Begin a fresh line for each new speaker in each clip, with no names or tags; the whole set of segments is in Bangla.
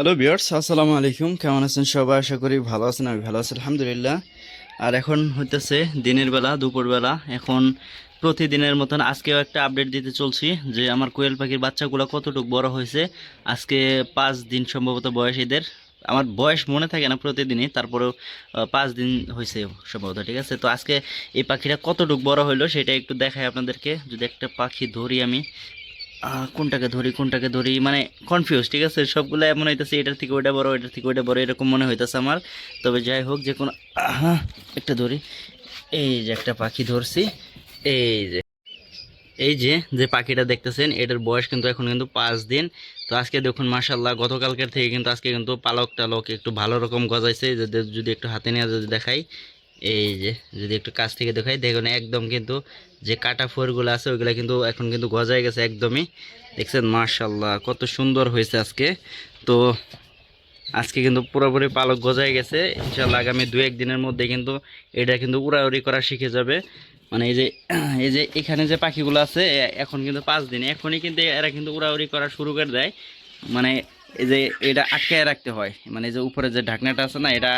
হ্যালো বিয়ার্স আসসালামু আলাইকুম কেমন আছেন সবাই? আশা করি ভালো আছেন, আমি ভালো আছি, আলহামদুলিল্লাহ। আর এখন হইতেছে দিনের বেলা দুপুরবেলা এখন প্রতিদিনের মতন আজকেও একটা আপডেট দিতে চলছি যে আমার কোয়েল পাখির বাচ্চাগুলো কতটুকু বড় হয়েছে। আজকে পাঁচ দিন সম্ভবত বয়স এদের। আমার বয়স মনে থাকে না প্রতিদিনই, তারপরেও পাঁচ দিন হয়েছে সম্ভবত, ঠিক আছে? তো আজকে এই পাখিটা কতটুকু বড় হইল সেটা একটু দেখাই আপনাদেরকে। যদি একটা পাখি ধরি আমি কোনটাকে ধরি কোনটাকে ধরি মানে কনফিউজ ঠিক আছে? সবগুলো এমন হইতেছে, এটার থেকে ওইটা বড়, এটার থেকে ওইটা বড়, এরকম মনে হইতেছে আমার। তবে যাই হোক, যে কোনো একটা ধরি। এই যে একটা পাখি ধরছি, এই যে এই যে যে পাখিটা দেখতেছেন, এটার বয়স কিন্তু এখন কিন্তু পাঁচ দিন। তো আজকে দেখুন মাসাল্লাহ গতকালকের থেকে কিন্তু আজকে কিন্তু পালক টালক একটু ভালো রকম গজাইছে। যদি একটু হাতে নিয়ে যদি দেখাই, এই যে, যদি একটু কাছ থেকে দেখাই, দেখুন, একদম কিন্তু যে কাটা ফোরগুলো আছে, ওইগুলো কিন্তু এখন কিন্তু গজায় গেছে একদমই। দেখছেন মাশাল্লাহ কত সুন্দর হয়েছে আজকে। তো আজকে কিন্তু পুরোপুরি পালক গজায় গেছে। ইনশাল্লাহ আগামী দু এক দিনের মধ্যে কিন্তু এটা কিন্তু উড়াউড়ি করা শিখে যাবে। মানে এই যে এই যে এখানে যে পাখিগুলো আছে এখন কিন্তু পাঁচ দিন। এখনই কিন্তু এরা কিন্তু উড়াউড়ি করা শুরু করে দেয়। মানে এই যে এটা আটকায় রাখতে হয়। মানে যে উপরে যে ঢাকনাটা আছে না, এটা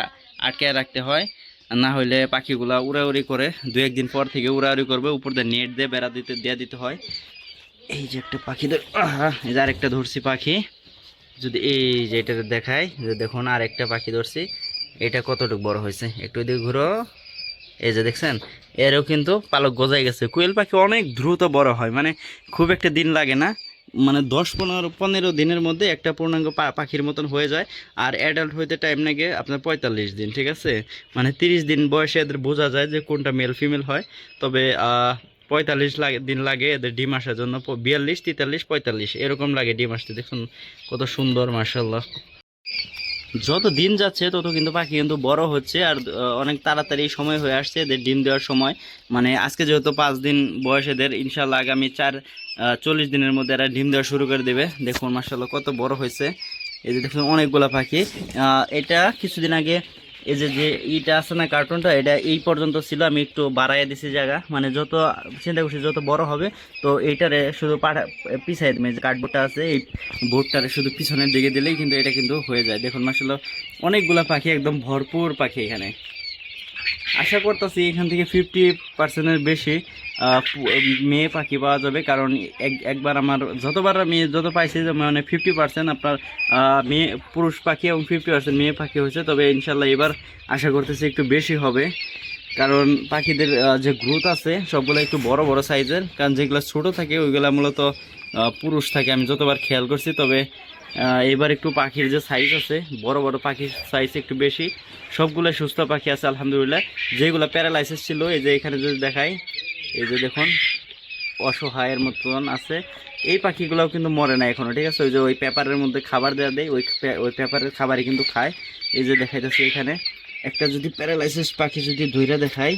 আটকায় রাখতে হয়। না হইলে পাখিগুলা উড়াউড়ি করে দু একদিন পর থেকে উড়াউড়ি করবে উপর দিয়ে নেট দিয়ে বেড়া দিতে দেওয়া দিতে হয়। এই যে একটা পাখি এই যে আরেকটা ধরছি পাখি। যদি এই যে এটা দেখায় যে দেখুন আরেকটা পাখি ধরছি। এটা কতটুকু বড় হয়েছে? একটু এদিকে ঘুরো। এই যে দেখছেন, এরও কিন্তু পালক গজাই গেছে। কোয়েল পাখি অনেক দ্রুত বড় হয় মানে খুব একটা দিন লাগে না। মানে দশ পনেরো পনেরো দিনের মধ্যে একটা পূর্ণাঙ্গ পাখির মতন হয়ে যায়। আর অ্যাডাল্ট হইতে টাইম লাগে আপনার পঁয়তাল্লিশ দিন, ঠিক আছে? মানে তিরিশ দিন বয়সে এদের বোঝা যায় যে কোনটা মেল ফিমেল হয়। তবে পঁয়তাল্লিশ দিন লাগে এদের ডিম আসার জন্য। বিয়াল্লিশ, তেতাল্লিশ, পঁয়তাল্লিশ, এরকম লাগে ডিম আসতে। দেখুন কত সুন্দর মার্শাল্লাহ যত দিন যাচ্ছে, তত কিন্তু পাখি কিন্তু বড় হচ্ছে আর অনেক তাড়াতাড়ি সময় হয়ে আসছে এদের ডিম দেওয়ার সময়। মানে আজকে যেহেতু পাঁচ দিন বয়স এদের ইনশাল্লাহ আগামী চার চল্লিশ দিনের মধ্যে এরা ডিম দেওয়া শুরু করে দেবে। দেখুন মার্শাল্লাহ কত বড় হয়েছে। এই যে দেখুন, অনেকগুলো পাখি। এটা কিছুদিন আগে এই যে যে ইটা আছে না কার্টুনটা, এটা এই পর্যন্ত ছিল, আমি একটু বাড়াইয়া দিছি জায়গা। মানে যত চিন্তা করছি, যত বড় হবে, তো এইটারে শুধু পাঠা পিছাই দেবে যে কার্ডবোর্ডটা আছে, এই বোর্ডটারে শুধু পিছনের দিকে দিলেই কিন্তু এটা কিন্তু হয়ে যায়। দেখুন মাসাল্লাহ অনেকগুলো পাখি, একদম ভরপুর পাখি এখানে। আশা করতেছি এখান থেকে ফিফটি পার্সেন্টের বেশি মেয়ে পাখি পাওয়া যাবে, কারণ এক- একবার আমার যতবার আমি যত পাইছি মানে ফিফটি পার্সেন্ট আপনার মেয়ে, পুরুষ পাখি এবং ফিফটি পার্সেন্ট মেয়ে পাখি হয়েছে, তবে ইনশাল্লাহ এবার আশা করতেছি একটু বেশি হবে। কারণ পাখিদের যে গ্রোথ আছে, সবগুলো একটু বড় বড় সাইজের কারণ যেগুলো ছোট থাকে, ওইগুলো মূলত পুরুষ থাকে, আমি যতবার খেয়াল করছি, তবে এবার একটু পাখির যে সাইজ আছে, বড় বড় পাখির সাইজ একটু বেশি, সবগুলো সুস্থ পাখি আছে, আলহামদুলিল্লাহ। যেগুলো প্যারালাইসিস ছিল, এই যে এখানে যদি দেখাই, এই যে দেখুন, অসহায়ের মতন আছে। এই পাখিগুলোও কিন্তু মরে না এখনও, ঠিক আছে? ওই যে ওই পেপারের মধ্যে খাবার দেওয়া দেয়, ওই ওই পেপারের খাবারই কিন্তু খায়। এই যে দেখাইতেছে এখানে, একটা যদি প্যারালাইসিস পাখি যদি ধৈরা দেখাই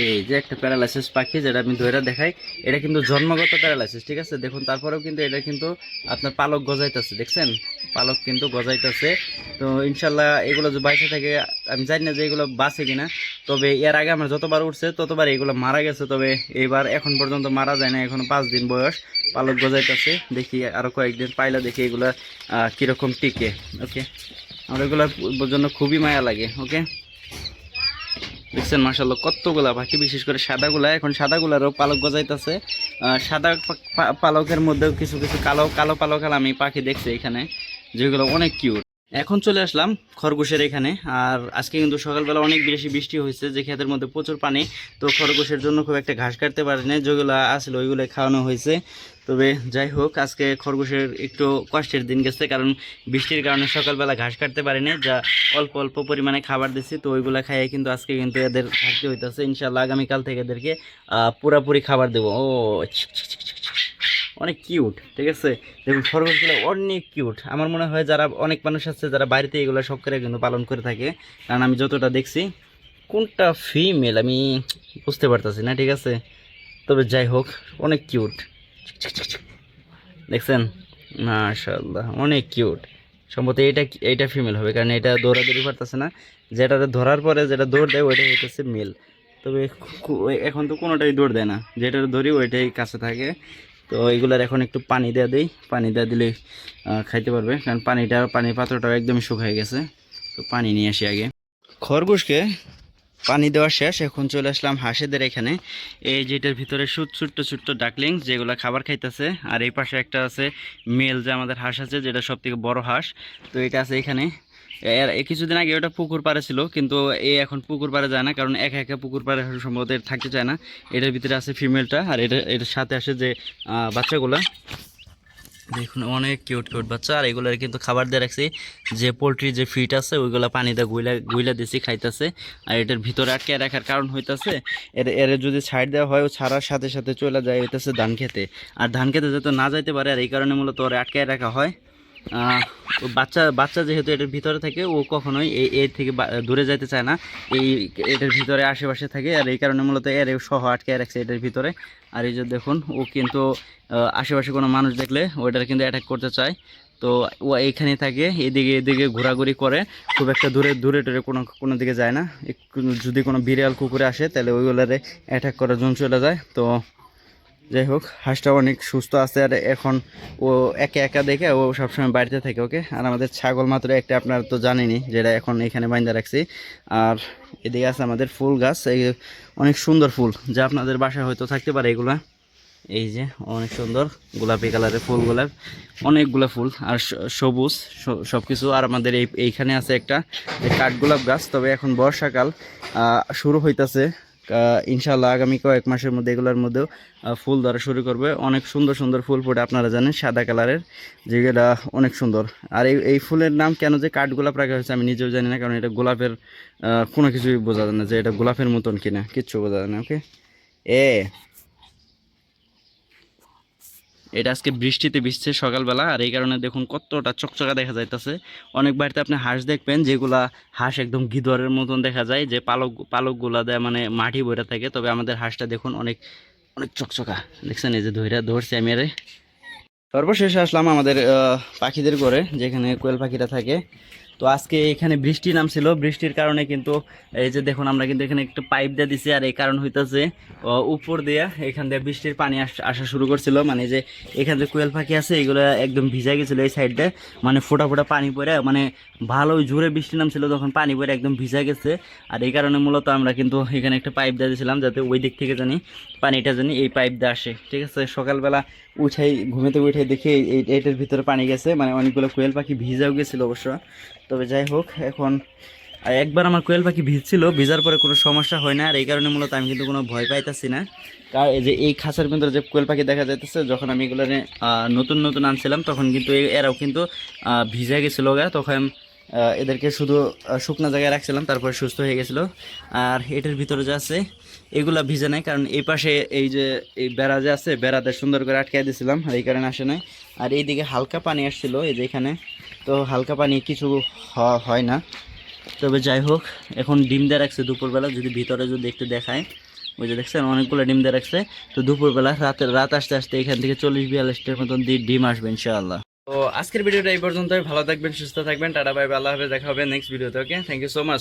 এই যে একটা প্যারালাইসিস পাখি যেটা আমি ধৈরা দেখাই, এটা কিন্তু জন্মগত প্যারালাইসিস ঠিক আছে? দেখুন, তারপরেও কিন্তু এটা কিন্তু আপনার পালক গজাইতেছে, দেখছেন? পালক কিন্তু গজাইতেছে। তো ইনশাল্লাহ এগুলো যে বাইসে থাকে, আমি জানি না যে এগুলো বাঁচে কিনা, তবে এর আগে আমার যতবার উঠছে, ততবার এগুলো মারা গেছে। তবে এবার এখন পর্যন্ত মারা যায় না, এখন পাঁচ দিন বয়স। পালক গজাইতেছে, দেখি আরও কয়েকদিন পাইলে দেখি এগুলো কীরকম টিকে, ওকে? আমার এগুলোর জন্য খুবই মায়া লাগে, ওকে? দেখছেন মাসাল্লাহ কতগুলা পাখি, বিশেষ করে সাদাগুলা। এখন সাদাগুলারও পালক গজাইতেছে। সাদা পালকের মধ্যেও কিছু কিছু কালো কালো পালকাল আমি পাখি দেখছি এখানে, যেগুলো অনেক কিউট এখন চলে আসলাম খরগোশের এখানে, আর আজকে কিন্তু সকালবেলা অনেক বেশি বৃষ্টি হয়েছে, যে ক্ষেতের মধ্যে প্রচুর পানি, তো খরগোশের জন্য খুব একটা ঘাস কাটতে পারিনি যেগুলো আসলে ওইগুলো খাওয়ানো হয়েছে। তবে যাই হোক, আজকে খরগোশের একটু কষ্টের দিন গেছে, কারণ বৃষ্টির কারণে সকালবেলা ঘাস কাটতে পারিনি যা অল্প অল্প পরিমাণে খাবার দিছি, তো ওইগুলো খাইয়ে কিন্তু আজকে কিন্তু এদের থাকতে হইতেছে। ইনশাল্লাহ আগামীকাল থেকে এদেরকে পুরাপুরি খাবার দেবো। ও। অনেক কিউট ঠিক আছে? দেখুন খরগোশগুলো অনেক কিউট আমার মনে হয় যারা অনেক মানুষ আছে, যারা বাড়িতে এগুলো শখ করে কিন্তু পালন করে থাকে, কারণ আমি যতটা দেখছি, কোনটা ফিমেল আমি বুঝতে পারতেছি না, ঠিক আছে? তবে যাই হোক, অনেক কিউট দেখছেন? মাশাল্লাহ অনেক কিউট সম্ভবত এটা এইটা ফিমেল হবে, কারণ এটা দৌড়াদৌড়ি পারতেছে না। যেটা ধরার পরে যেটা দৌড় দেয় ওইটা হইতেছে মেল তবে এখন তো কোনোটাই দৌড় দেয় না। যেটা ধরি ওইটাই কাছে থাকে। তো এগুলার এখন একটু পানি দেওয়া দিই। পানি দেওয়া দিলে খাইতে পারবে। কারণ পানিটা, পানির পাত্রটাও একদমই শুকিয়ে গেছে। তো পানি নিয়ে আসি আগে। খরগোশকে পানি দেওয়া শেষ। এখন চলে আসলাম হাঁসেদের এখানে। এই যেটার ভিতরে ছোট্ট ছোট্ট ডাকলিং, যেগুলো খাবার খাইতেছে। আর এই পাশে একটা আছে, মেল যে আমাদের হাঁস আছে, যেটা সব থেকে বড় হাঁস। তো এটা আছে এখানে। এর কিছুদিন আগে ওটা পুকুর পাড়ে ছিল, কিন্তু এ এখন পুকুর পাড়ে যায় না, কারণ একা একা পুকুর পাড়ে সম্ভবত থাকতে চায় না। এটার ভিতরে আছে ফিমেলটা আর এটা, এটার সাথে আসে যে বাচ্চাগুলা। দেখুন, অনেক কিউট কিউট বাচ্চা, আর এগুলোর কিন্তু খাবার দিয়ে রাখছি। যে পোলট্রির যে ফিট আছে, ওইগুলো পানিতে গুইলা গুইলা দিছি, খাইতেছে। আর এটার ভিতরে আটকে রাখার কারণ হইতাছে, এর এর যদি ছাইড দেওয়া হয়, ও ছাড়ার সাথে সাথে চলে যায়, হইতেছে ধান খেতে। আর ধান খেতে যাতে না যাইতে পারে, আর এই কারণে মূলত ওরা আটকে রাখা হয়। বাচ্চা বাচ্চা যেহেতু এটার ভিতরে থাকে, ও কখনোই এই এর থেকে দূরে যাইতে চায় না। এই এটার ভিতরে আশেপাশে থাকে, আর এই কারণে মূলত এর সহ আটকে রাখছে এটার ভিতরে। আর এই যে দেখুন, ও কিন্তু আশেপাশে কোনো মানুষ দেখলে ওইটার কিন্তু অ্যাটাক করতে চায়। তো ও এইখানে থাকে, এদিকে এদিকে ঘোরাঘুরি করে, খুব একটা দূরে দূরে টুরে কোনো কোনো দিকে যায় না। যদি কোনো বিড়াল কুকুরে আসে, তাহলে ওইগুলোরে অ্যাটাক করার জন্য চলে যায়। তো যাই হোক, হাঁসটা অনেক সুস্থ আছে আর এখন ও একা একা দেখে ও সবসময় বাড়িতে থাকে, ওকে? আর আমাদের ছাগল মাত্র একটা, আপনারা তো জানেনই যেটা এখন এখানে বাইন্দা রাখছি। আর এদিকে আছে আমাদের ফুল গাছ, এই অনেক সুন্দর ফুল, যা আপনাদের বাসায় হয়তো থাকতে পারে এগুলা। এই যে অনেক সুন্দর গোলাপি কালারের ফুল গোলাপ অনেকগুলো ফুল, আর সবুজ সব কিছু আর আমাদের এই, এইখানে আছে একটা, যে কাঠগোলাপ গাছ, তবে এখন বর্ষাকাল শুরু হইতাছে। ইনশাল্লাহ আগামী কয়েক মাসের মধ্যে এগুলোর মধ্যেও ফুল ধরা শুরু করবে। অনেক সুন্দর সুন্দর ফুল ফুটে আপনারা জানেন, সাদা কালারের, যেগুলো অনেক সুন্দর। আর এই এই ফুলের নাম কেন যে কাঠগোলাপ রাখা হয়েছে আমি নিজেও জানি না, কারণ এটা গোলাপের কোনো কিছুই বোঝা যায় না যে এটা গোলাপের মতন কিনা, কিচ্ছু বোঝা যায় না ওকে এ এটা আজকে বৃষ্টিতে ভিজছে সকালবেলা, আর এই কারণে দেখুন কতটা চকচকা দেখা যাইতেছে। অনেক বাড়িতে আপনি হাঁস দেখবেন, যেগুলা হাঁস একদম গিদরের মতন দেখা যায়, যে পালক, পালকগুলা দেয় মানে মাটি বইটা থাকে, তবে আমাদের হাঁসটা দেখুন অনেক অনেক চকচকা। দেখছেন এই যে ধৈরা ধরছে আমি আরে। সর্বশেষে আসলাম আমাদের পাখিদের ঘরে, যেখানে কোয়েল পাখিরা থাকে। তো আজকে এখানে বৃষ্টি নামছিল। বৃষ্টির কারণে কিন্তু এই যে দেখুন, আমরা কিন্তু এখানে একটু পাইপ দিয়ে দিছি, আর এই কারণ হইতেছে উপর দিয়ে এখান দিয়ে বৃষ্টির পানি আসা শুরু করছিল। মানে যে এখান থেকে কোয়েল পাখি আছে, এগুলো একদম ভিজা গেছিল এই সাইডটা মানে ফোটা ফোটা পানি পড়ে মানে ভালো জোরে বৃষ্টি নামছিল তখন পানি পড়ে একদম ভিজা গেছে। আর এই কারণে মূলত আমরা কিন্তু এখানে একটা পাইপ দিয়ে দিয়েছিলাম যাতে ওই দিক থেকে জানি পানিটা জানি এই পাইপ দিয়ে আসে। ঠিক আছে, সকালবেলা উঠাই, ঘুমেতে উঠে দেখি এই- এই এটার ভিতরে পানি গেছে মানে অনেকগুলো কোয়েল পাখি ভিজাও গেছিল অবশ্য। তবে যাই হোক, এখন একবার আমার কোয়েল পাখি ভিজছিল, ভিজার পরে কোনো সমস্যা হয় না, আর এই কারণে মূলত আমি কিন্তু কোনো ভয় পাইতাছি না। কারণ এই যে এই খাঁচার ভিতরে যে কোয়েল পাখি দেখা যাইতেছে, যখন আমি এগুলো নতুন নতুন আনছিলাম, তখন কিন্তু এরাও কিন্তু ভিজা গেছিল গা, তখন এদেরকে শুধু শুকনো জায়গায় রাখছিলাম, তারপরে সুস্থ হয়ে গেছিল। আর এটার ভিতরে যে আছে, এগুলা ভিজে নাই, কারণ এই পাশে এই যে, এই বেড়া যে আছে, বেড়াতে সুন্দর করে আটকে দিয়েছিলাম এই কারণে আসে নাই। আর এইদিকে হালকা পানি আসছিল, এই যে এখানে। তো হালকা পানি কিছু হয় না। তবে যাই হোক, এখন ডিম দিয়ে রাখছে দুপুরবেলা, যদি ভিতরে যদি একটু দেখায়। ওই যে দেখছেন, অনেকগুলো ডিম দিয়ে রাখছে। তো দুপুরবেলা রাতের রাত আসতে আসতে এখান থেকে চল্লিশ বিয়াল্লিশটার মতন ডিম আসবে, ইনশাআল্লাহ। তো আজকের ভিডিওটা এই পর্যন্তই। ভালো থাকবেন, সুস্থ থাকবেন। টাটা, বাই আল্লাহ হাফেজ। দেখা হবে নেক্সট ভিডিওতে okay thank you so much